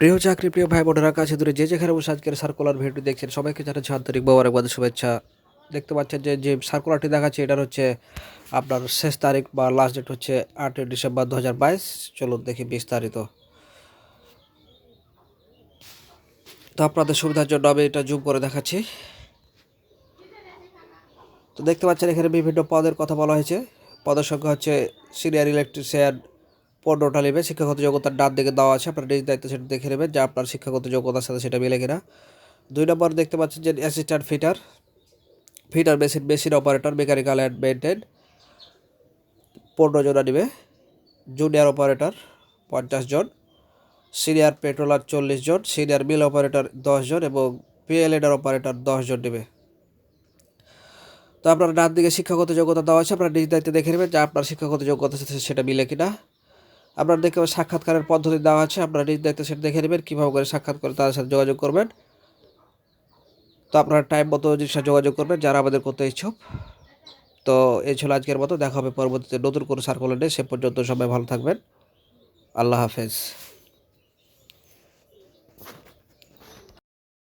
প্রিয় চাকরি, প্রিয় ভাই বোনেরা, কাছে দূরে যে যেখানে বসে আজকের সার্কুলার ভিডিও দেখছেন, সবাইকে জানাচ্ছি আন্তরিক মোবারকবাদ, শুভেচ্ছা। দেখতে পাচ্ছেন যে যে সার্কুলারটি দেখাচ্ছে, এটার হচ্ছে আপনার শেষ তারিখ বা লাস্ট ডেট হচ্ছে আটই ডিসেম্বর দু হাজার বাইশ। চলুন দেখি বিস্তারিত। তো আপনাদের সুবিধার জন্য আমি এটা জুম করে দেখাচ্ছি। তো দেখতে পাচ্ছেন এখানে বিভিন্ন পদের কথা বলা হয়েছে। পদের সংখ্যা হচ্ছে সিনিয়র ইলেকট্রিশিয়ান পনেরোটা নেবে, শিক্ষাগত যোগ্যতার ডান দিকে দেওয়া আছে, আপনার নিজ দায়িত্ব সেটা দেখে নেবেন যে আপনার শিক্ষাগত যোগ্যতার সাথে সেটা মিলে কিনা। দুই নম্বর দেখতে পাচ্ছেন যে assistant fitter fitter machine machine operator mechanical and maintain পনেরো জনা নেবে। জুনিয়র অপারেটর পঞ্চাশ জন। সিনিয়র পেট্রোলার চল্লিশ জন। সিনিয়র মিল অপারেটর দশ জন এবং পিএলএডার অপারেটর দশ জন নেবে। তো আপনার ডান দিকে শিক্ষাগত যোগ্যতা দেওয়া আছে, আপনার নিজ দায়িত্বে দেখে নেবেন যে আপনার শিক্ষাগত যোগ্যতা সেটা মিলে কিনা। আপনার দেখে সাক্ষাৎকারের পদ্ধতি দেওয়া আছে। আপনারা নিজ দায়িত্ব সেটা দেখে নেবেন, কীভাবে করে সাক্ষাৎ করে তাদের সাথে যোগাযোগ করবেন। তো আপনারা টাইম মতো জিনিসটা যোগাযোগ করবেন, যারা আমাদের করতে ইচ্ছুক। তো এই ছিল আজকের মতো, দেখা হবে পরবর্তীতে নতুন কোনো সার্কুলার সে পর্যন্ত সবাই ভালো থাকবেন। আল্লাহ হাফেজ।